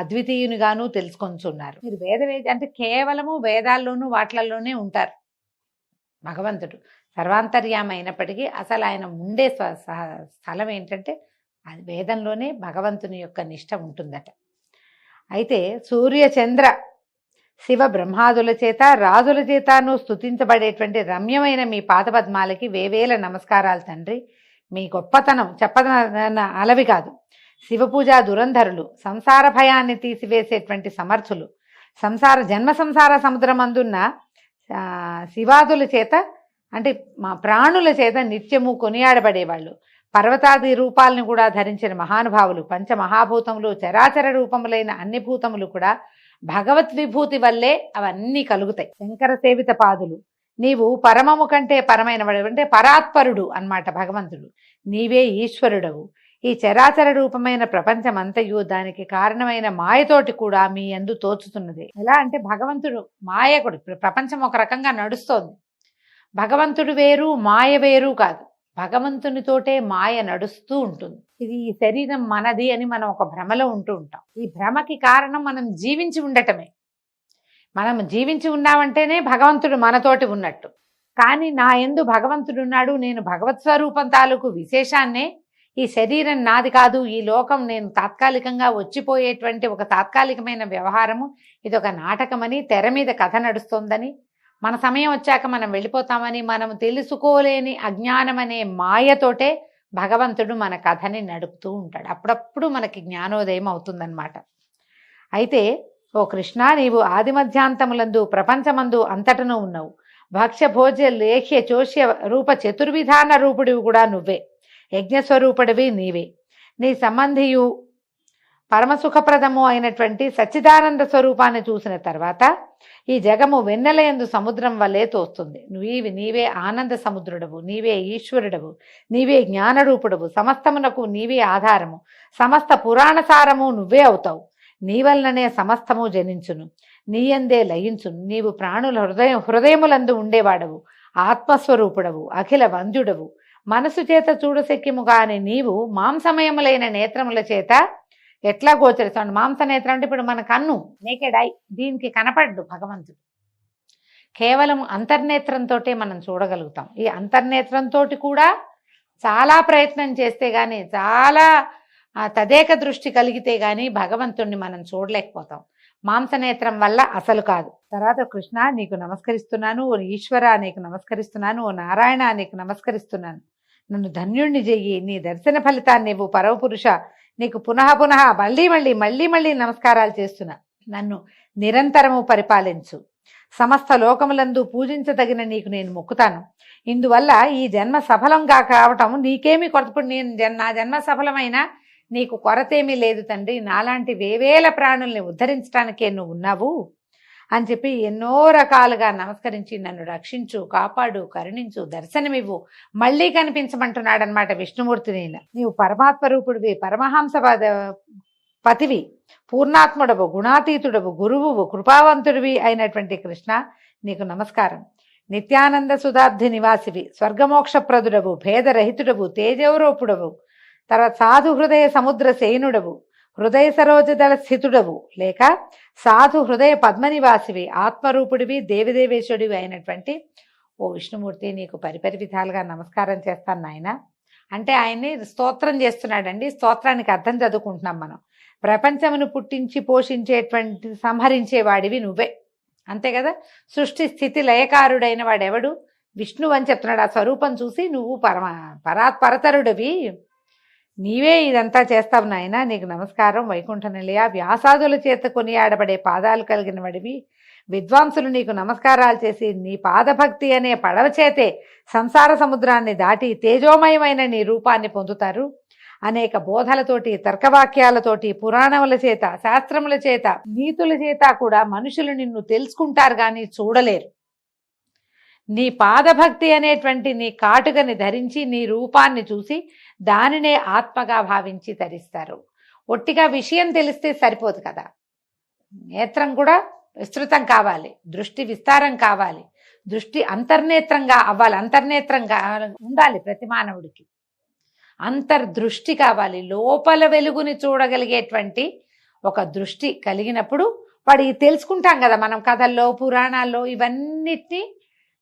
అద్వితీయునిగాను తెలుసుకొంచున్నారు మీరు వేద వేద అంటే కేవలము వేదాల్లోనూ వాట్లలోనే ఉంటారు. భగవంతుడు. సర్వాంతర్యామ అయినప్పటికీ అసలు ఆయన ఉండే స్థలం ఏంటంటే అది వేదంలోనే భగవంతుని యొక్క నిష్ట ఉంటుందట. అయితే సూర్యచంద్ర శివ బ్రహ్మాదుల చేత రాజుల చేతను స్తుతించబడేటువంటి రమ్యమైన మీ పాదపద్మాలకి వేవేల నమస్కారాలు తండ్రి. మీ గొప్పతనం చెప్పదన అలవి కాదు. శివపూజా దురంధరులు సంసార భయాన్ని తీసివేసేటువంటి సమర్థులు. సంసార జన్మ సంసార సముద్రమందున్న అందున్న శివాదుల చేత అంటే మా ప్రాణుల చేత నిత్యము కొనియాడబడేవాళ్ళు. పర్వతాది రూపాలను కూడా ధరించిన మహానుభావులు పంచ మహాభూతములు చరాచర రూపములైన అన్ని భూతములు కూడా భగవత్ విభూతి వల్లే అవన్నీ కలుగుతాయి. శంకర సేవిత పాదులు. నీవు పరమము కంటే పరమైన వాడు అంటే పరాత్పరుడు అన్నమాట భగవంతుడు. నీవే ఈశ్వరుడవు. ఈ చరాచర రూపమైన ప్రపంచమంతయు దానికి కారణమైన మాయతోటి కూడా మీ అందు తోచుతున్నది. ఎలా అంటే భగవంతుడు మాయకుడు. ఇప్పుడు ప్రపంచం ఒక రకంగా నడుస్తోంది. భగవంతుడు వేరు మాయ వేరు కాదు. భగవంతునితోటే మాయ నడుస్తూ ఉంటుంది. ఇది ఈ శరీరం మనది అని మనం ఒక భ్రమలో ఉంటూ ఉంటాం. ఈ భ్రమకి కారణం మనం జీవించి ఉండటమే. మనం జీవించి ఉన్నామంటేనే భగవంతుడు మనతోటి ఉన్నట్టు. కానీ నా ఎందు భగవంతుడున్నాడు. నేను భగవత్ స్వరూపం తాలూకు విశేషాన్నే ఈ శరీరం నాది కాదు ఈ లోకం నేను తాత్కాలికంగా వచ్చిపోయేటువంటి ఒక తాత్కాలికమైన వ్యవహారము. ఇది ఒక నాటకమని తెర మీద కథ నడుస్తోందని మన సమయం వచ్చాక మనం వెళ్ళిపోతామని మనం తెలుసుకోలేని అజ్ఞానం అనే మాయతోటే భగవంతుడు మన కథని నడుపుతూ ఉంటాడు. అప్పుడప్పుడు మనకి జ్ఞానోదయం అవుతుందన్నమాట. అయితే ఓ కృష్ణ నీవు ఆది మధ్యాంతములందు ప్రపంచమందు అంతటను ఉన్నావు. భక్ష్య భోజ్య లేఖ్య చోష్య రూప చతుర్విధాన రూపుడివి కూడా నువ్వే. యజ్ఞస్వరూపుడివి నీవే. నీ సంబంధియు పరమసుఖప్రదము అయినటువంటి సచ్చిదానంద స్వరూపాన్ని చూసిన తర్వాత ఈ జగము వెన్నెలయందు సముద్రం వల్లే తోస్తుంది. నీవి నీవే ఆనంద సముద్రుడవు నీవే ఈశ్వరుడవు నీవే జ్ఞానరూపుడవు సమస్తమునకు నీవే ఆధారము సమస్త పురాణ సారము నువ్వే అవుతావు. నీ వలననే సమస్తము జనించును నీయందే లయించును. నీవు ప్రాణుల హృదయం హృదయములందు ఉండేవాడవు ఆత్మస్వరూపుడవు అఖిల వంద్యుడవు. మనసు చేత చూడశక్యము కాని నీవు మాంసమయములైన నేత్రముల చేత ఎట్లా గోచరిస్తాడు మాంస నేత్రం అంటే ఇప్పుడు మన కన్ను నేకెడ్ ఐ దీనికి కనపడ్డు భగవంతుడు. కేవలం అంతర్నేత్రంతో మనం చూడగలుగుతాం. ఈ అంతర్నేత్రంతో కూడా చాలా ప్రయత్నం చేస్తే కానీ చాలా తదేక దృష్టి కలిగితే గానీ భగవంతుణ్ణి మనం చూడలేకపోతాం. మాంసనేత్రం వల్ల అసలు కాదు. తర్వాత కృష్ణ నీకు నమస్కరిస్తున్నాను. ఓ ఈశ్వర నీకు నమస్కరిస్తున్నాను. ఓ నారాయణ నీకు నమస్కరిస్తున్నాను. నన్ను ధన్యుణ్ణి చెయ్యి. నీ దర్శన ఫలితాన్ని ఇవ్వు పరమపురుష. నీకు పునః పునః మళ్ళీ మళ్ళీ మళ్ళీ మళ్ళీ నమస్కారాలు చేస్తున్నా. నన్ను నిరంతరము పరిపాలించు. సమస్త లోకములందు పూజించదగిన నీకు నేను మొక్కుతాను. ఇందువల్ల ఈ జన్మ సఫలంగా కావటం నీకేమీ కొరత. నేను జన్- నా జన్మ సఫలమైనా నీకు కొరతేమీ లేదు తండ్రి. నాలాంటి వేవేల ప్రాణుల్ని ఉద్ధరించడానికే నువ్వు ఉన్నావు. అని చెప్పి ఎన్నో రకాలుగా నమస్కరించి నన్ను రక్షించు కాపాడు కరుణించు దర్శనమివ్వు మళ్ళీ కనిపించమంటున్నాడు అనమాట విష్ణుమూర్తిని. నీవు పరమాత్మ రూపుడివి పరమహంస పద- పతివి పూర్ణాత్ముడవు గుణాతీతుడవు గురువువు కృపావంతుడివి అయినటువంటి కృష్ణ నీకు నమస్కారం. నిత్యానంద సుధాబ్ది నివాసివి స్వర్గమోక్షప్రదుడవు భేదరహితుడవు తేజవరూపుడవు తర్వాత సాధు హృదయ సముద్ర సేనుడవు హృదయ సరోజదళ స్థితుడవు లేక సాధు హృదయ పద్మనివాసివి ఆత్మరూపుడివి దేవిదేవేశ్వరుడివి అయినటువంటి ఓ విష్ణుమూర్తి నీకు పరిపరి విధాలుగా నమస్కారం చేస్తాను నాయన. అంటే ఆయన్ని స్తోత్రం చేస్తున్నాడండి. స్తోత్రానికి అర్థం చదువుకుంటున్నాం మనం. ప్రపంచమును పుట్టించి పోషించేటువంటి సంహరించేవాడివి నువ్వే. అంతే కదా? సృష్టి స్థితి లయకారుడైన వాడెవడు? విష్ణువు అని చెప్తున్నాడు. ఆ స్వరూపం చూసి నువ్వు పరమ పరాత్పరతరుడివి. నీవే ఇదంతా చేస్తావు నాయన నీకు నమస్కారం. వైకుంఠ నిలయ వ్యాసాదుల చేత కొనియాడబడే పాదాలు కలిగిన వడివి. విద్వాంసులు నీకు నమస్కారాలు చేసి నీ పాదభక్తి అనే పడవ చేతే సంసార సముద్రాన్ని దాటి తేజోమయమైన నీ రూపాన్ని పొందుతారు. అనేక బోధలతోటి తర్కవాక్యాలతోటి పురాణముల చేత శాస్త్రముల చేత నీతుల చేత కూడా మనుషులు నిన్ను తెలుసుకుంటారు కానీ చూడలేరు. నీ పాదభక్తి అనేటువంటి నీ కాటుకని ధరించి నీ రూపాన్ని చూసి దానినే ఆత్మగా భావించి ధరిస్తారు. ఒట్టిగా విషయం తెలిస్తే సరిపోదు కదా. నేత్రం కూడా విస్తృతం కావాలి. దృష్టి విస్తారం కావాలి. దృష్టి అంతర్నేత్రంగా అవ్వాలి. అంతర్నేత్రంగా ఉండాలి ప్రతి మానవుడికి. అంతర్దృష్టి కావాలి. లోపల వెలుగుని చూడగలిగేటువంటి ఒక దృష్టి కలిగినప్పుడు వాడికి తెలుసుకుంటాం కదా మనం కథల్లో పురాణాల్లో ఇవన్నిటినీ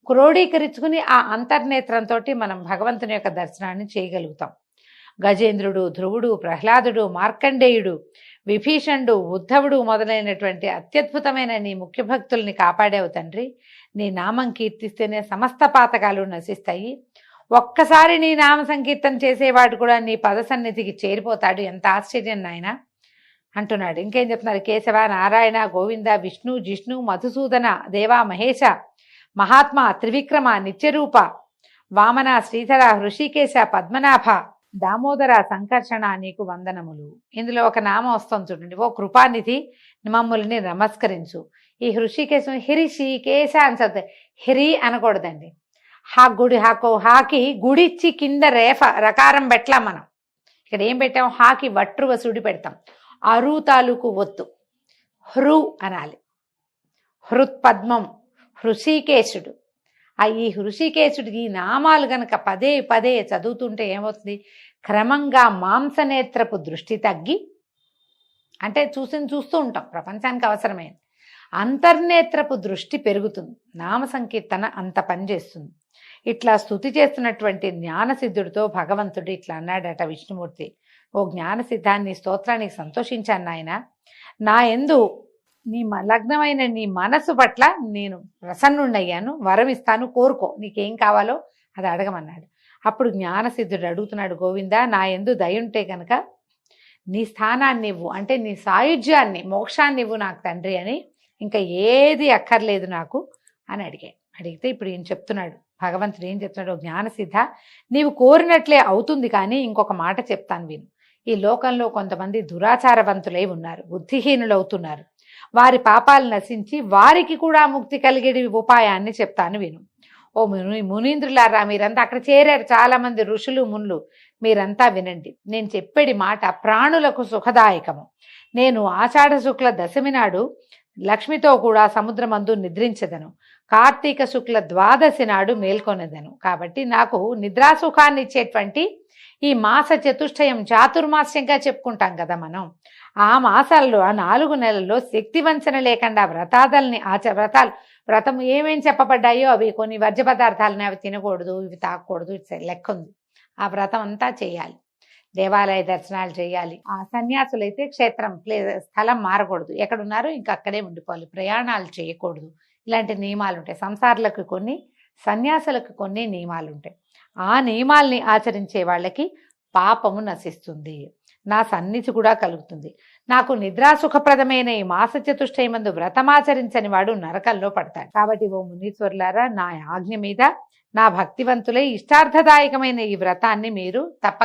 క్రోడీకరించుకుని ఆ అంతర్నేత్రంతో మనం భగవంతుని యొక్క దర్శనాన్ని చేయగలుగుతాం. గజేంద్రుడు ధ్రువుడు ప్రహ్లాదుడు మార్కండేయుడు విభీషణుడు ఉద్ధవుడు మొదలైనటువంటి అత్యద్భుతమైన నీ ముఖ్య భక్తుల్ని కాపాడేవు తండ్రి. నీ నామం కీర్తిస్తేనే సమస్త పాతకాలు నశిస్తాయి. ఒక్కసారి నీ నామ సంకీర్తన చేసేవాడు కూడా నీ పద సన్నిధికి చేరిపోతాడు. ఎంత ఆశ్చర్యం నాయన! అంటున్నాడు. ఇంకేం చెప్తున్నారు? కేశవ నారాయణ గోవింద విష్ణు జిష్ణు మధుసూదన దేవా మహేశ మహాత్మా త్రివిక్రమ నిత్యరూప వామన శ్రీధర హృషికేశ పద్మనాభ దామోదర సంకర్షణ నీకు వందనములు. ఇందులో ఒక నామం వస్తుంది చూడండి. ఓ కృపానిధి మమ్మల్ని నమస్కరించు. ఈ హృషికేశం హిరిషికేశ అని చదువుతాయి హిరి అనకూడదండి. హా గుడి హాకో హాకి గుడిచ్చి కింద రేఫ రకారం పెట్టలా మనం. ఇక్కడ ఏం పెట్టాం? హాకి వట్రువ సుడి పెడతాం. అరు తాలూకు ఒత్తు. హృ అనాలి. హృత్పద్మం. హృషికేశుడు. ఆ ఈ హృషికేశుడు ఈ నామాలు గనక పదే పదే చదువుతుంటే ఏమవుతుంది? క్రమంగా మాంసనేత్రపు దృష్టి తగ్గి అంటే చూసి చూస్తూ ఉంటాం ప్రపంచానికి అవసరమైంది. అంతర్నేత్రపు దృష్టి పెరుగుతుంది నామ సంకీర్తన అంత పనిచేస్తుంది ఇట్లా స్థుతి చేస్తున్నటువంటి జ్ఞానసిద్ధుడితో భగవంతుడు ఇట్లా అన్నాడట విష్ణుమూర్తి. ఓ జ్ఞానసిద్ధాన్ని స్తోత్రానికి సంతోషించాను నాయన. నా ఎందు నీ మ- లగ్నమైన నీ మనసు పట్ల నేను ప్రసన్నుండయ్యాను వరం ఇస్తాను కోరుకో. నీకేం కావాలో అది అడగమన్నాడు. అప్పుడు జ్ఞానసిద్ధుడు అడుగుతున్నాడు గోవిందా నా ఎందు దయుంటే కనుక నీ స్థానాన్ని ఇవ్వు. అంటే నీ సాయుధ్యాన్ని మోక్షాన్ని ఇవ్వు నాకు తండ్రి అని ఇంకా ఏది అక్కర్లేదు నాకు అని అడిగాడు. అడిగితే ఇప్పుడు ఈయన చెప్తున్నాడు భగవంతుడు ఏం చెప్తున్నాడు జ్ఞానసిద్ధ నీవు కోరినట్లే అవుతుంది కానీ ఇంకొక మాట చెప్తాను విను. ఈ లోకంలో కొంతమంది దురాచారవంతులై ఉన్నారు బుద్ధిహీనులు అవుతున్నారు వారి పాపాలు నశించి వారికి కూడా ముక్తి కలిగే ఉపాయాన్ని చెప్తాను విను. ఓ ముని మునీంద్రులారా మీరంతా అక్కడ చేరారు. చాలామంది ఋషులు మునులు మీరంతా వినండి. నేను చెప్పేడి మాట ప్రాణులకు సుఖదాయకము. నేను ఆషాఢ శుక్ల దశమి నాడు లక్ష్మితో కూడా సముద్రమందు నిద్రించదను. కార్తీక శుక్ల ద్వాదశి నాడు మేల్కొనదను. కాబట్టి నాకు నిద్రాసుఖాన్ని ఇచ్చేటువంటి ఈ మాస చతుష్టయం చాతుర్మాస్యంగా చెప్పుకుంటాం కదా మనం. ఆ మాసాల్లో ఆ నాలుగు నెలల్లో శక్తి వంచన లేకుండా వ్రతాదల్ని ఆచ వ్రతాలు వ్రతం ఏమేం చెప్పబడ్డాయో అవి కొన్ని వర్జ్య పదార్థాలని అవి తినకూడదు ఇవి తాకూడదు లెక్క ఉంది. ఆ వ్రతం అంతా చేయాలి. దేవాలయ దర్శనాలు చేయాలి. ఆ సన్యాసులైతే క్షేత్రం ప్లే స్థలం మారకూడదు. ఎక్కడున్నారో ఇంకా అక్కడే ఉండిపోవాలి. ప్రయాణాలు చేయకూడదు. ఇలాంటి నియమాలు ఉంటాయి. సంసారులకు కొన్ని సన్యాసులకు కొన్ని నియమాలు ఉంటాయి. ఆ నియమాల్ని ఆచరించే వాళ్ళకి పాపము నశిస్తుంది. నా సన్నిధి కూడా కలుగుతుంది. నాకు నిద్రాసుఖప్రదమైన ఈ మాస చతుష్టయమందు వ్రతమాచరించని వాడు నరకంలో పడతాడు. కాబట్టి ఓ మునీశ్వరులారా నా ఆజ్ఞ మీద నా భక్తివంతులై ఇష్టార్థదాయకమైన ఈ వ్రతాన్ని మీరు తప్పక